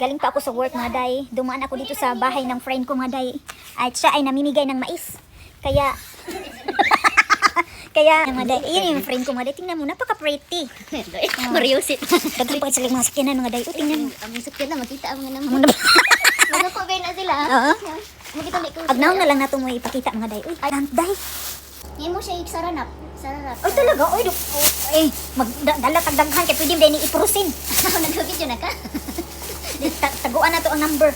Galing pa ako sa work mga day. Dumaan ako dito sa bahay ng friend ko mga day. At siya ay namimigay ng mais. Kaya... Kaya, mga day, yun yung friend ko mga day. Tingnan mo, napaka-pretty. Mariusit. Dagdag pa sila mga sakyanan mga day. O, tingnan mo. Ang sakyan na, makita ang mga naman. na Magkakogay na sila. Oo. Agnaw na lang nato mo ipakita mga day. Uy, ay, day. Hindi mo siya iksaranap. Sararap. Ay, talaga. Duk. Eh, magdala tagdaghan kaya pwede din iprosin. Nag-video na ka? taguan na to ang number.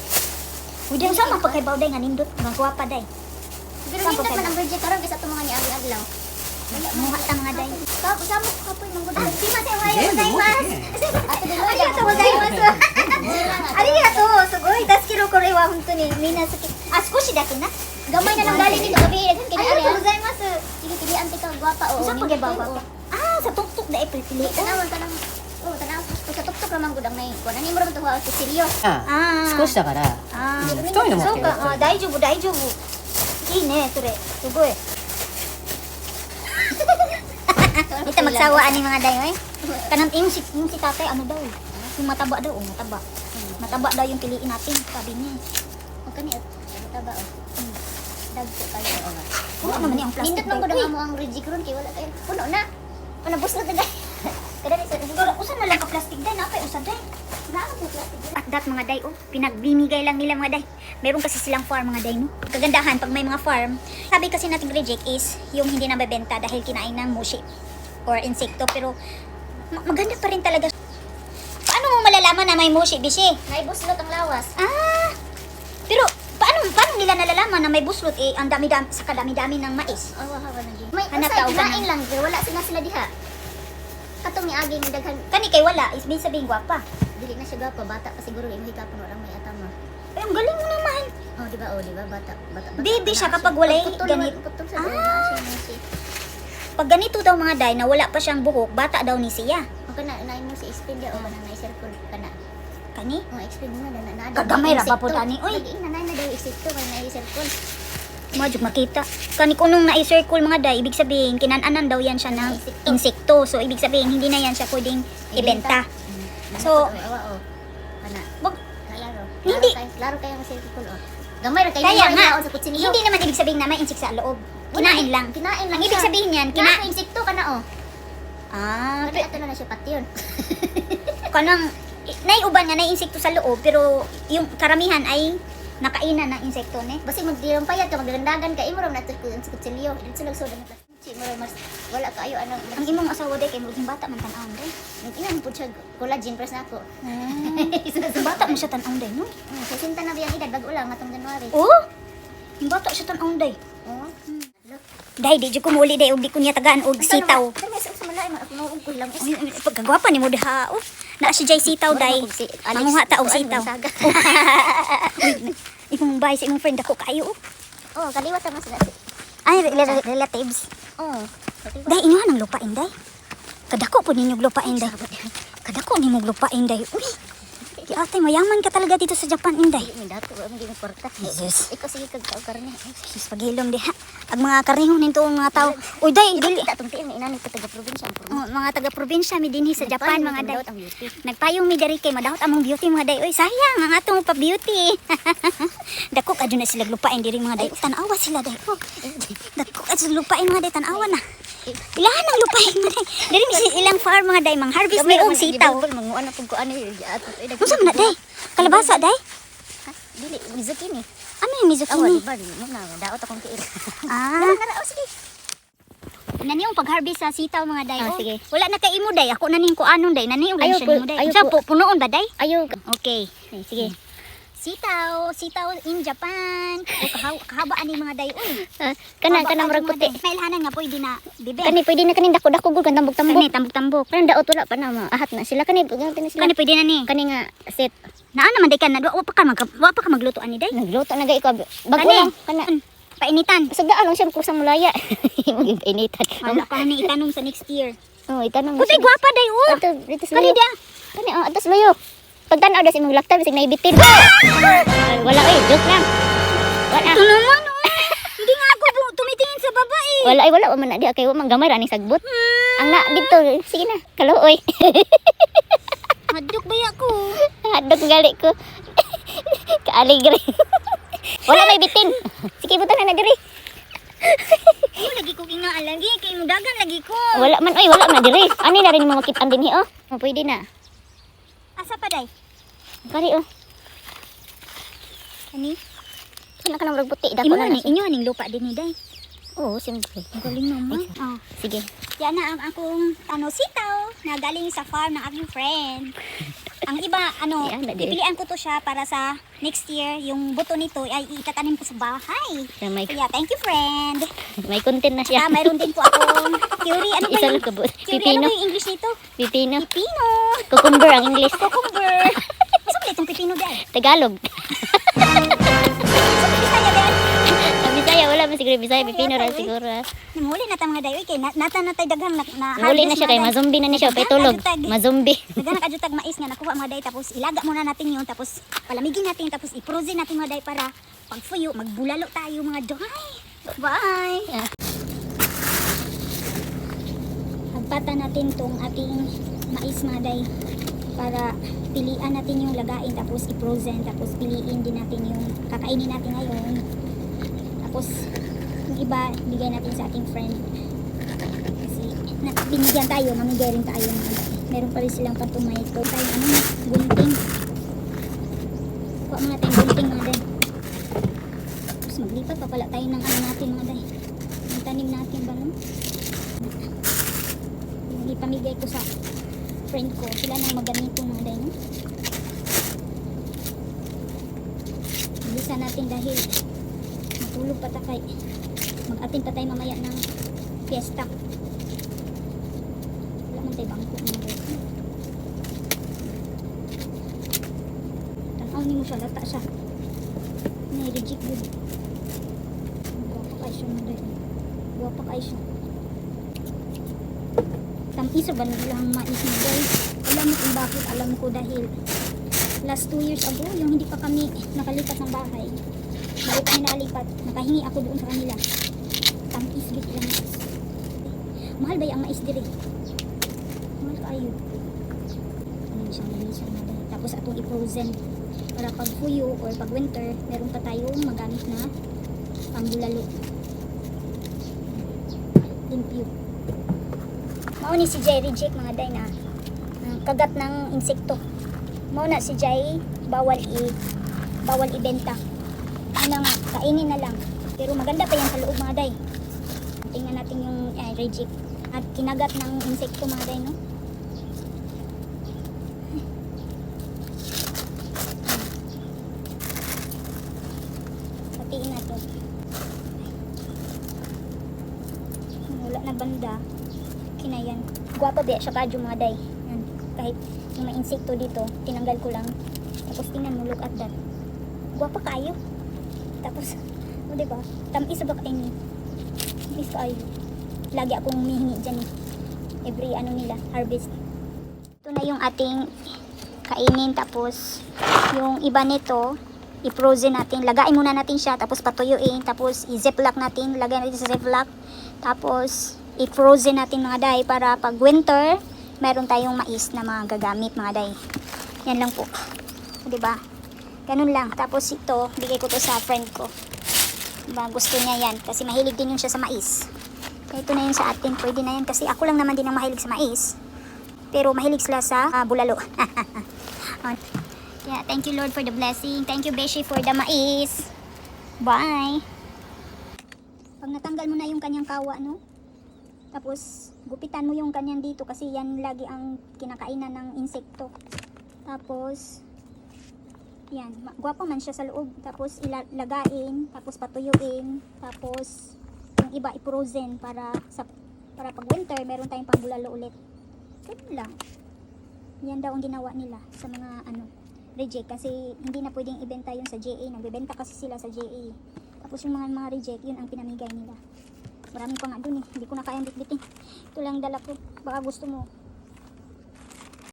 Uy, dahil saan mapagkaibaw dahil nga nindot, magawa pa dahil. Pero nindot man ang budget karoon kasi ito mga niagi-aglaw. Muha ta mga dahil. Kapo, sa mo kapoy mong gudan. Di man sa'yo, hayo gudaimas. Ariya to gudaimas. Ariya to, sugoy. Tas kiro ko rewa hunto ni Mina sa Asko ah, si dati na. Gamay na lang dali dito gabi. Ariya to gudaimas. Sige, sige, antika, guwapa. Saan pagkaibaw ka? Ah, sa tuktok dahil eh, pili. Tanawan ka lang. Oh, tanaw. Sa tuktok ramang gudang nay. Kuan ani mo ra to ha kusilyo. あ少しだから、 あーうん太いの持ってるそうかあ大丈夫大丈夫いいねそれすごい Kita magsawaan ni mga dayo eh. Kanang yung si, yung si tatay ano daw eh. Yung mataba daw, oh, mataba. Mataba daw yung piliin natin, sabi niya. O kani taba o. Dagko kayo o. Wala naman yung plastic Nindot man bag. gudang Uy, amo ang rejigron kay wala kay puno na. Wala busog na gay. Kada ni siguro usan na lang ka plastic day, napay usad day. Naa mo plastic. At that mga day, oh, pinagbimigay lang nila mga day. Meron kasi silang farm mga day, no? Kagandahan, pag may mga farm, sabi kasi nating reject is yung hindi nabebenta dahil kinain ng mushi or insekto. Pero ma- maganda pa rin talaga. Paano mo malalaman na may mushi, bishi? Naibuslot ang lawas. Ah! Pero paano paano nila nalalaman na may buslot eh ang dami-dami sa kadami-dami ng mais? Awa hawa na. May Hanap tao na. lang gyud wala sila sila diha. Katong ni aging daghan Kani kay wala, is bin sabihin gwapa. dili na siya gapa bata pa siguro imo higapon orang may atama. Eh, ang galing mo naman. Oh, di ba? Oh, di ba? Bata, bata, bata. Baby siya kapag Putol ganit. Ah. ah. Pag ganito daw mga day na wala pa siyang buhok, bata daw ni siya. O kana na mo si Spin dia o kana na circle kana. Kani? O explain mo na na na. Kagamay ra pa po tani, oy. Lagi na daw isipto kay na circle. Madyo makita. Kani kunong na-circle mga day, ibig sabihin, kinananan daw yan siya ng Insekto. insekto. So, ibig sabihin, hindi na yan siya pwedeng ibenta. So, awa o. Kana. Wag, Kalaro. Hindi. Laro kay laro kay ang circle o. Gamay ra kay Kaya nga, sa kutsinyo. hindi naman ibig sabihin na may insect sa loob. Kinain lang. Kinain lang. Ang ibig sabihin niyan, Kina kina... insekto kana o. Ah, Kaya ato na na siya patyon. kanang naiuban nga na insekto sa loob pero yung karamihan ay nakainan ng insekto ne. Basi magdirang payat ka magdandagan ka imo ra na to sa kutsilyo. Dito sa lagsod ng plastic. Mo ra mas wala kaayo anong Ang imong asawa day kay murag bata man tan-aon day. Inan po siya collagen press na ako. Ah, bata mo siya tan-aon day no. Mm, so sinta na biyang edad bago lang atong January. Oh. Ang bata siya tan-aon day. Oh. Day di ko muli day og di ko niya tagaan og sitaw. Sa malay ako mo ug lang. Ay, ay, Pagkagwapa ni mo diha. Oh, na si Jay sitaw day. Manguha ta og sitaw. Imong bahay sa imong friend ako kayo. oh. Oh, kaliwat ta mas Ay rel- relatives. Oh. Day inyo nang lupain day. Kadako po ninyo lupain day. Kadako nimo lupain day. Uy. Di ate mayaman ka talaga dito sa Japan inday. Di mi dato di mi kwarta. Jesus. Ikaw sige kag tao karne. Sus pagilom diha. Ang mga karnihon nito ang mga tao. Uy day dili. Kita tong tiin inani ko taga probinsya ang purmo. Oh, mga taga probinsya mi dinhi sa Japan mga day. ang beauty. Nagpayong mi diri kay madawat among beauty mga day. Uy, sayang ang atong pa beauty. Dako kadyo na sila lupain diri mga day. Tanawa sila day. Oh, dako kadyo lupain mga day tanawa na. Ilahan ang lupain day. Diri mi sa ilang farm mga day mang harvest mi og sitaw. Manguan pug ko ano. Unsa man day? Kalabasa day? Dili zucchini. Ano yung Awa mizukini? di ba mo na daot akong tiin. Ah, Nara oh sige. nani yung pag-harvest sa sitaw mga day. Ah, Oh, sige. Wala na kay imo day. Ako na ning kuanon day. Nani yung po- mo day. po punoon ba day? Ayo. Okay. Ay, sige. Sitaw, sitaw in Japan. O kahaw, kahabaan ni mga day. Uy, Ah, kana kana ka murag puti. Mailhanan nga pwede na bibe. Kani pwede na kanin dako dako gud kan tambok tambok. Kani tambok-tambok. Parang daot wala pa na maahat na sila kani ganito na sila. Kani pwede na ni. Kani nga set. Naa naman day ka na. Wa pa ka mag wa pa ka magluto ani day. Nagluto na gay ko bago lang kana. Painitan. Sagdaan lang siya kusang mulaya. Maging kainitan. Wala ka ni itanong sa next year. Oh, itanong. Putay gwapa day oh. Dito sa Kani dia. Kani oh, atas loyo. Pagtanaw da si mong laktab sig naibitin. Ay, Wala oy, joke lang. Wala. Ito naman oh. Hindi nga ako tumitingin sa babae. Wala ay wala man na di kay man gamay ra ni sagbot. Hmm. Ang na dito sige na. Kaluoy. Hadlok ba ako? Hadok gali ko. Kaaligre. Wala may bitin. Sige, buta na na diri. Ay, lagi ko kingaan lagi. Kay mo dagan lagi ko. Wala man, oy, wala na diri. Ani na rin mo makitaan din oh. Oh, pwede na. Asa pa day? Kari oh. Ani? Kana ka nang puti dako Imo na ni inyo aning lupa din ni day. Oo, siyempre. Ang galing naman. Ah. Sige. Yan na ang akong ano sitaw na galing sa farm ng aking friend. Ang iba, ano, Yan, pipilian ko to siya para sa next year. Yung buto nito ay itatanim ko sa bahay. Kaya may Kaya, thank you, friend. may content na siya. Ah, mayroon din po akong theory. Ano ba Isa yung, lang kabut. theory, ano Pipino. ba yung English nito? Pipino. Pipino. Cucumber ang English. Cucumber. Ba itong pipino dahil? Tagalog. Sa Bisaya wala man siguro Bisaya. Pipino ra siguro. ah. Namuli na tayo mga dayo. Kay na- nata na tayo daghang na, na Huli na siya kay mazombi na ni siya. Petulog. Mazombi. Nagana ka jutag mais nga nakuha mga day tapos ilaga muna natin yun tapos palamigin natin tapos i-frozen natin mga day para pag fuyo magbulalo tayo mga day. Bye. Yeah. Hagpatan natin tong ating mais mga day para pilian natin yung lagain tapos i-frozen tapos piliin din natin yung kakainin natin ngayon. Tapos yung iba bigay natin sa ating friend. Kasi na, binigyan tayo, mamigay rin tayo day. Meron pa rin silang patumay. Ito tayo ano, gunting. Kuha mga tayong gunting mga day. Tapos maglipat pa pala tayo ng ano natin mga day. Yung tanim natin ba no? Yung ipamigay ko sa friend ko. Sila nang maganito mga day no? Bilisan natin dahil matulog pa takay. Mag-atin pa tayo mamaya ng fiesta. Wala man tayo bangko mga. Tanaw ni mo siya, lata siya. Nai-reject good. Guwapa kayo siya mga day. Guwapa kayo siya. Tamis ba nilang mais guys? Alam mo kung bakit alam ko dahil last 2 years ago, yung hindi pa kami nakalipat ng bahay, bago kami nakalipat, nakahingi ako doon sa kanila. Tamis bit lang. Mahal ba yung mais dire? Mahal kayo. Ano siyang linisan na dahil. Tapos atong i-frozen para pag fuyo or pag winter, meron pa tayong magamit na pambulalo. Limpyo. Mao ni si Jay reject mga day na kagat ng insekto. Mao na si Jay bawal i bawal ibenta. Ano nga, kainin na lang. Pero maganda pa yan sa loob mga day. Tingnan natin yung eh, reject. At kinagat ng insekto mga day, no? Patiin natin. Wala na banda. Guwapa ba siya kadyo mga day. Yan. Kahit yung mga insekto dito, tinanggal ko lang. Tapos tingnan mo, look at that. Guwapa kayo. Tapos, o diba? Tamis ba kayo? Tamis kayo. Lagi akong humihingi dyan eh. Every ano nila, harvest. Ito na yung ating kainin. Tapos, yung iba nito, i-frozen natin. Lagain muna natin siya, tapos patuyuin. Tapos, i-ziplock natin. Lagay natin sa ziplock. Tapos, i-frozen natin mga day para pag winter, meron tayong mais na mga gagamit mga day. Yan lang po. O, Diba? Ganun lang. Tapos ito, bigay ko to sa friend ko. Diba? Gusto niya yan. Kasi mahilig din yun siya sa mais. Ito na yun sa atin. Pwede na yan. Kasi ako lang naman din ang mahilig sa mais. Pero mahilig sila sa ah, bulalo. Yeah, thank you Lord for the blessing. Thank you Beshi for the mais. Bye. Pag natanggal mo na yung kanyang kawa, no? Tapos, gupitan mo yung kanyang dito kasi yan lagi ang kinakainan ng insekto. Tapos, yan, gwapo man siya sa loob. Tapos, ilagain, tapos patuyuin, tapos, yung iba i-frozen para sa para pag winter, meron tayong pambulalo ulit. Ganun lang. Yan daw ang ginawa nila sa mga ano, reject kasi hindi na pwedeng ibenta yun sa JA. Nagbebenta kasi sila sa JA. Tapos yung mga mga reject, yun ang pinamigay nila. Marami pa nga dun eh. Hindi ko na kayang bitbitin. Ito lang dala ko. Baka gusto mo.